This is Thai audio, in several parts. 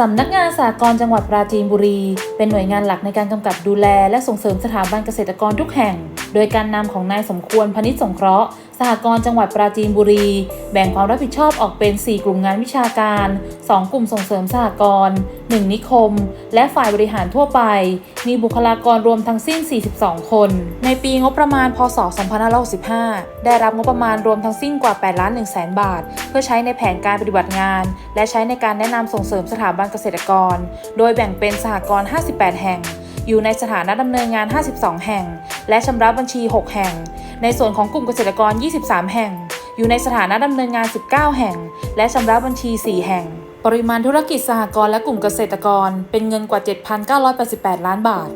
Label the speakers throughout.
Speaker 1: สำนักงานสากลจังหวัดปราจีนบุรี เป็นหน่วยงานหลักในการกำกับดูแล และส่งเสริมสถาบันเกษตรกรทุกแห่ง โดยการนำของนายสมควรพนิษฐ์สงเคราะห์ สหกรณ์จังหวัดปราจีนบุรี แบ่งความรับผิดชอบออกเป็น 4 กลุ่มงานวิชาการ 2 กลุ่มส่งเสริมสหกรณ์1 นิคม และฝ่ายบริหารทั่วไป มีบุคลากรรวมทั้งสิ้น 42 คน ในปีงบประมาณ พศ 2565 ได้รับงบประมาณรวมทั้งสิ้นกว่า 8 ล้าน1แสนบาท เพื่อใช้ในแผนการปฏิบัติงาน และใช้ในการแนะนำส่งเสริมสถาบันเกษตรกร โดยแบ่งเป็นสหกรณ์ 58 แห่ง อยู่ในสถานะดำเนินงาน 52 แห่ง และชำระบัญชี 6 แห่ง ในส่วนของกลุ่มเกษตรกร 23 แห่ง อยู่ในสถานะดำเนินงาน 19 แห่ง และชำระบัญชี 4 แห่ง ปริมาณธุรกิจสหกรณ์และกลุ่มเกษตรกร เป็นเงินกว่า 7,988 ล้านบาท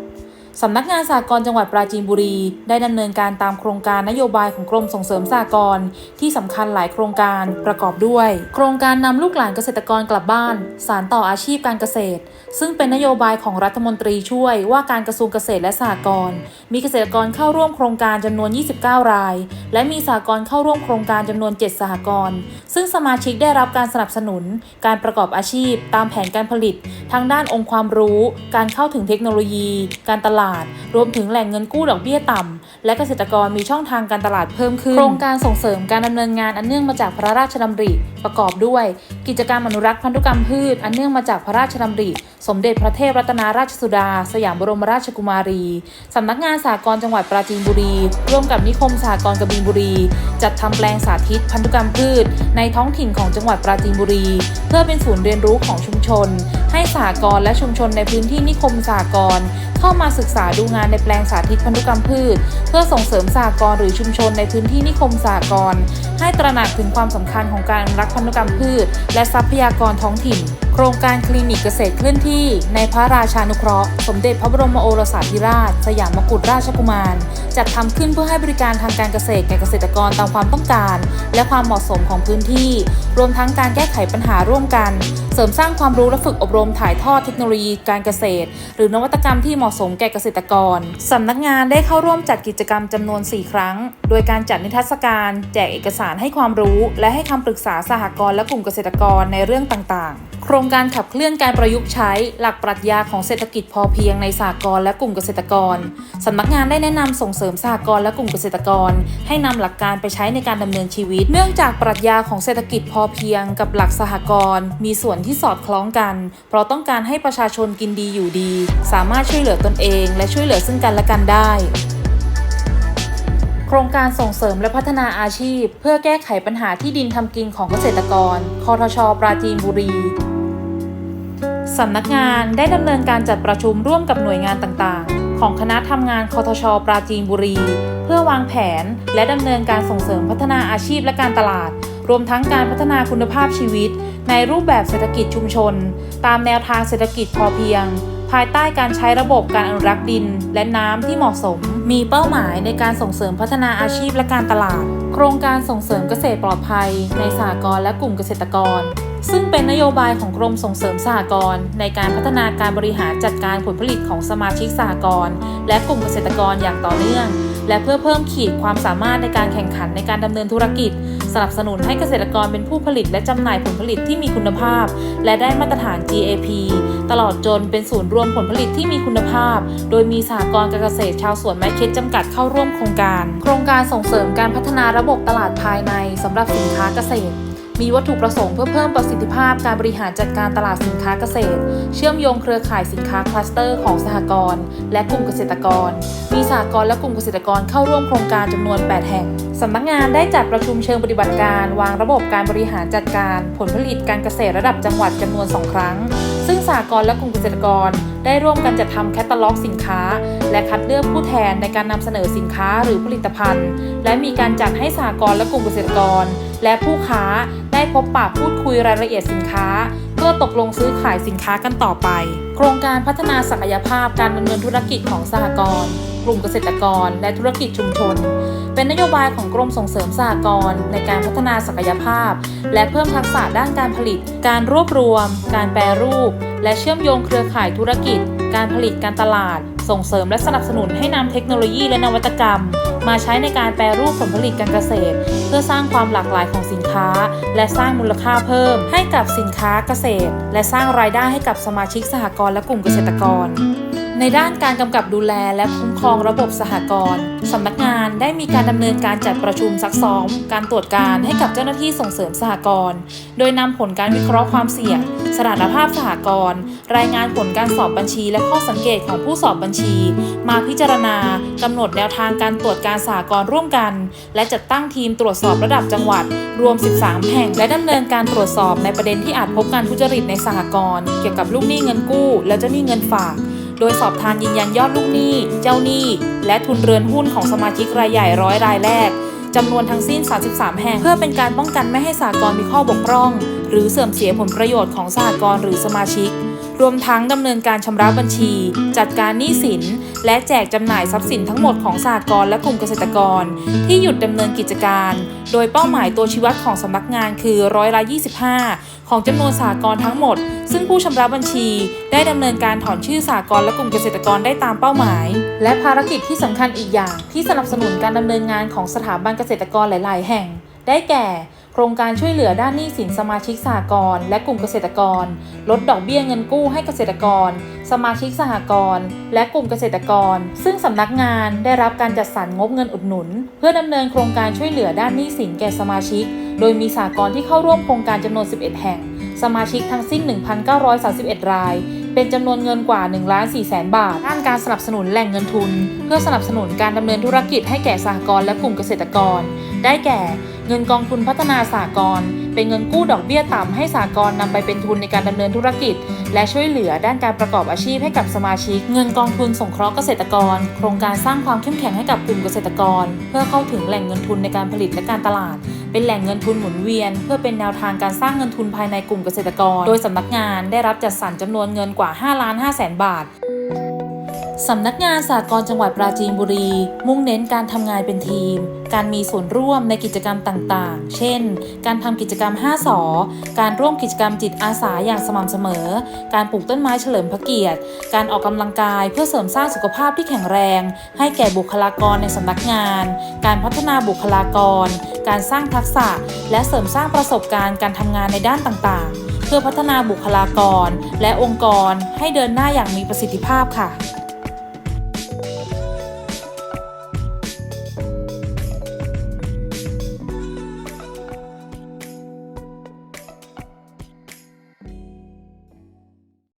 Speaker 1: สำนักงานสหกรณ์จังหวัดปราจีนบุรี ได้ดำเนินการตามโครงการนโยบายของกรมส่งเสริมสหกรณ์ที่สำคัญหลายโครงการประกอบด้วย โครงการนำลูกหลานเกษตรกรกลับบ้าน สารต่ออาชีพการเกษตร ซึ่งเป็นนโยบายของรัฐมนตรีช่วยว่าการกระทรวงเกษตรและสหกรณ์มีเกษตรกรเข้าร่วมโครงการจำนวน 29 ราย และมีสหกรณ์เข้าร่วมโครงการจำนวน 7 สหกรณ์ซึ่งสมาชิกได้รับการสนับสนุน การประกอบอาชีพ ตามแผนการผลิตทั้งด้านองค์ความรู้ การเข้าถึงเทคโนโลยี การตลาดรวมถึงแหล่งเงินกู้ดอกเบี้ยต่ำ และเกษตรกรมีช่องทางการตลาดเพิ่มขึ้น โครงการส่งเสริมการดำเนินงานอันเนื่องมาจากพระราชดำริ ประกอบด้วย กิจกรรมอนุรักษ์พันธุกรรมพืช อันเนื่องมาจากพระราชดำริ สมเด็จพระเทพรัตนราชสุดา สยามบรมราชกุมารีสำนักงานสากลจังหวัดปราจีนบุรี ร่วมกับนิคมสากลกบินบุรี จัดทำแปลงสาธิตพันธุกรรมพืช ในท้องถิ่นของจังหวัดปราจีนบุรี เพื่อเป็นศูนย์เรียนรู้ของชุมชน ให้สหกรณและชุมชนในพื้นที่นิคมสหกรณเข้ามาศึกษาดูงานในแปลงสาธิตพันธุกรรมพืชเพื่อส่งเสริมสหกรณ์หรือชุมชนในพื้นที่นิคมสหกรณ์ให้ตระหนักถึงความสำคัญของการอนุรักษ์พันธุกรรมพืช และทรัพยากรท้องถิ่น ครงการคลินิกเกษตรเคลื่อนที่ในพระราชานุเคราะห์ สมเด็จพระบรมโอรสาธิราช สยามกุฎราชกุมาร จัดทำขึ้นเพื่อให้บริการทางการเกษตรแก่เกษตรกรตามความต้องการ และความเหมาะสมของพื้นที่ รวมทั้งการแก้ไขปัญหาร่วมกัน เสริมสร้างความรู้และฝึกอบรมถ่ายทอดเทคโนโลยีการเกษตร หรือนวัตกรรมที่เหมาะสมแก่เกษตรกรสำนักงานได้เข้าร่วมจัดกิจกรรมจำนวน 4 ครั้ง โดยการจัดนิทรรศการ แจกเอกสารให้ความรู้ และให้คำปรึกษาสหกรณ์และกลุ่มเกษตรกรในเรื่องต่างๆ ครงการขับเคลื่อนการประยุกต์ใช้ หลักปรัชญาของเศรษฐกิจพอเพียงในสหกรณ์และกลุ่มเกษตรกรสำนักงานได้แนะนำส่งเสริมสหกรณ์และกลุ่มเกษตรกร ให้นำหลักการไปใช้ในการดำเนินชีวิต เนื่องจากปรัชญาของเศรษฐกิจพอเพียง กับหลักสหกรณ์มีส่วนที่สอดคล้องกัน เพราะต้องการให้ประชาชนกินดีอยู่ดี สามารถช่วยเหลือตนเอง และช่วยเหลือซึ่งกันและกันได้โครงการส่งเสริมและพัฒนาอาชีพ เพื่อแก้ไขปัญหาที่ดินทำกินของเกษตรกรคอทช ปราจีนบุรี สำนักงานได้ดำเนินการจัดประชุมร่วมกับหน่วยงานต่างๆ ของคณะทำงานคอทช ปราจีนบุรี เพื่อวางแผน และดำเนินการส่งเสริมพัฒนาอาชีพและการตลาด รวมทั้งการพัฒนาคุณภาพชีวิต ในรูปแบบเศรษฐกิจชุมชน ตามแนวทางเศรษฐกิจพอเพียง ภายใต้การใช้ระบบการอนุรักษ์ดิน และน้ำที่เหมาะสม มีเป้าหมายในการส่งเสริมพัฒนาอาชีพและการตลาด โครงการส่งเสริมเกษตรปลอดภัย ในสหกรณ์และกลุ่มเกษตรกร ซึ่งเป็นนโยบายของกรมส่งเสริมสหกรณ์ในการพัฒนาการบริหารจัดการผลผลิตของสมาชิกสหกรณ์และกลุ่มเกษตรกรอย่างต่อเนื่อง และเพื่อเพิ่มขีดความสามารถในการแข่งขันในการดำเนินธุรกิจ สนับสนุนให้เกษตรกรเป็นผู้ผลิตและจำหน่ายผลผลิตที่มีคุณภาพ และได้มาตรฐาน GAP ตลอดจนเป็นศูนย์รวมผลผลิตที่มีคุณภาพ โดยมีสหกรณ์การเกษตรชาวสวนไม้เค็ดจำกัดเข้าร่วมโครงการ โครงการส่งเสริมการพัฒนาระบบตลาดภายในสำหรับสินค้าเกษตร มีวัตถุประสงค์เพื่อเพิ่มประสิทธิภาพการบริหารจัดการตลาดสินค้าเกษตร เชื่อมโยงเครือข่ายสินค้าคลัสเตอร์ของสหกรณ์และกลุ่มเกษตรกร มีสหกรณ์และกลุ่มเกษตรกรเข้าร่วมโครงการจำนวน 8 แห่งสำนักงานได้จัดประชุมเชิงปฏิบัติการ วางระบบการบริหารจัดการ ผลผลิตการเกษตรระดับจังหวัดจำนวน 2 ครั้ง ซึ่งสหกรณ์และกลุ่มเกษตรกร ได้ร่วมกันจัดทำแคตตาล็อกสินค้า และคัดเลือกผู้แทนในการนำเสนอสินค้าหรือผลิตภัณฑ์ และมีการจัดให้สหกรณ์และกลุ่มเกษตรกร และผู้ค้าได้พบปะพูดคุยรายละเอียดสินค้า เพื่อตกลงซื้อขายสินค้ากันต่อไป โครงการพัฒนาศักยภาพการดำเนินธุรกิจของสหกรณ์กลุ่มเกษตรกร และธุรกิจชุมชน เป็นนโยบายของกรมส่งเสริมสหกรณ์ในการพัฒนาศักยภาพ และเพิ่มทักษะด้านการผลิต การรวบรวม การแปรรูป และเชื่อมโยงเครือข่ายธุรกิจ การผลิตการตลาด ส่งเสริมและสนับสนุนให้นำเทคโนโลยีและนวัตกรรม มาใช้ในการแปรรูปผลผลิตการเกษตร เพื่อสร้างความหลากหลายของสินค้า และสร้างมูลค่าเพิ่ม ให้กับสินค้าเกษตร และสร้างรายได้ให้กับสมาชิกสหกรณ์และกลุ่มเกษตรกร ในด้านการกำกับดูแลและคุ้มครองระบบสหกรณ์สำนักงานได้มีการดำเนินการจัดประชุมซักซ้อม การตรวจการให้กับเจ้าหน้าที่ส่งเสริมสหกรณ์โดยนำผลการวิเคราะห์ความเสี่ยง สถานภาพสหกรณ์รายงานผลการสอบบัญชี และข้อสังเกตของผู้สอบบัญชี มาพิจารณากำหนดแนวทางการตรวจการสหกรณ์ร่วมกัน และจัดตั้งทีมตรวจสอบระดับจังหวัด รวม 13 แห่ง และดำเนินการตรวจสอบในประเด็นที่อาจพบการทุจริตในสหกรณ์เกี่ยวกับลูกหนี้เงินกู้ และเจ้าหนี้เงินฝาก โดยสอบทานยืนยันยอดลูกหนี้ เจ้าหนี้ และทุนเรือนหุ้นของสมาชิกรายใหญ่ร้อยรายแรกจำนวนทั้งสิ้น 33 แห่ง เพื่อเป็นการป้องกันไม่ให้สากลมีข้อบกพร่อง หรือเสื่อมเสียผลประโยชน์ของสหกรณ์หรือสมาชิก รวมทั้งดำเนินการชำระบัญชี จัดการหนี้สิน และแจกจำหน่ายทรัพย์สินทั้งหมดของสหกรณ์และกลุ่มเกษตรกร ที่หยุดดำเนินกิจการ โดยเป้าหมายตัวชี้วัดของสำนักงานคือร้อยละ 25 ของจำนวนสหกรทั้งหมด ซึ่งผู้ชำระบัญชีได้ดำเนินการถอนชื่อสหกรและกลุ่มเกษตรกรได้ตามเป้าหมาย และภารกิจที่สำคัญอีกอย่าง ที่สนับสนุนการดำเนินงานของสถาบันเกษตรกรหลาย ๆ แห่ง ได้แก่โครงการช่วยเหลือด้านหนี้สินสมาชิกสหกรณ์และกลุ่มเกษตรกร ลดดอกเบี้ยเงินกู้ให้เกษตรกร สมาชิกสหกรณ์และกลุ่มเกษตรกร ซึ่งสำนักงานได้รับการจัดสรรงบเงินอุดหนุน เพื่อดำเนินโครงการช่วยเหลือด้านหนี้สินแก่สมาชิก โดยมีสหกรณ์ที่เข้าร่วมโครงการจำนวน 11 แห่ง สมาชิกทั้งสิ้น 1,931 ราย เป็นจำนวนเงินกว่า1ล้าน4แสนบาท ด้านการสนับสนุนแหล่งเงินทุน เพื่อสนับสนุนการดำเนินธุรกิจให้แก่สหกรณ์และกลุ่มเกษตรกร ได้แก่เงินกองทุนพัฒนาสหกรณ์เป็นเงินกู้ดอกเบี้ยต่ำให้สหกรณ์นำไปเป็นทุนในการดำเนินธุรกิจ และช่วยเหลือด้านการประกอบอาชีพให้กับสมาชิก เงินกองทุนสงเคราะห์เกษตรกร โครงการสร้างความเข้มแข็งให้กับกลุ่มเกษตรกร เพื่อเข้าถึงแหล่งเงินทุนในการผลิตและการตลาด เป็นแหล่งเงินทุนหมุนเวียน เพื่อเป็นแนวทางการสร้างเงินทุนภายในกลุ่มเกษตรกร โดยสำนักงานได้รับจัดสรรจำนวนเงินกว่า 5 ล้าน5แสนบาท สำนักงานสากลจังหวัดปราจีนบุรี มุ่งเน้นการทำงานเป็นทีม การมีส่วนร่วมในกิจกรรมต่างๆ เช่น การทำกิจกรรม 5สอการร่วมกิจกรรมจิตอาสาอย่างสม่ำเสมอ การปลูกต้นไม้เฉลิมพระเกียรติ การออกกำลังกายเพื่อเสริมสร้างสุขภาพที่แข็งแรง ให้แก่บุคลากรในสำนักงาน การพัฒนาบุคลากร การสร้างทักษะ และเสริมสร้างประสบการณ์การทำงานในด้านต่างๆ เพื่อพัฒนาบุคลากร และองค์กรให้เดินหน้าอย่างมีประสิทธิภาพค่ะ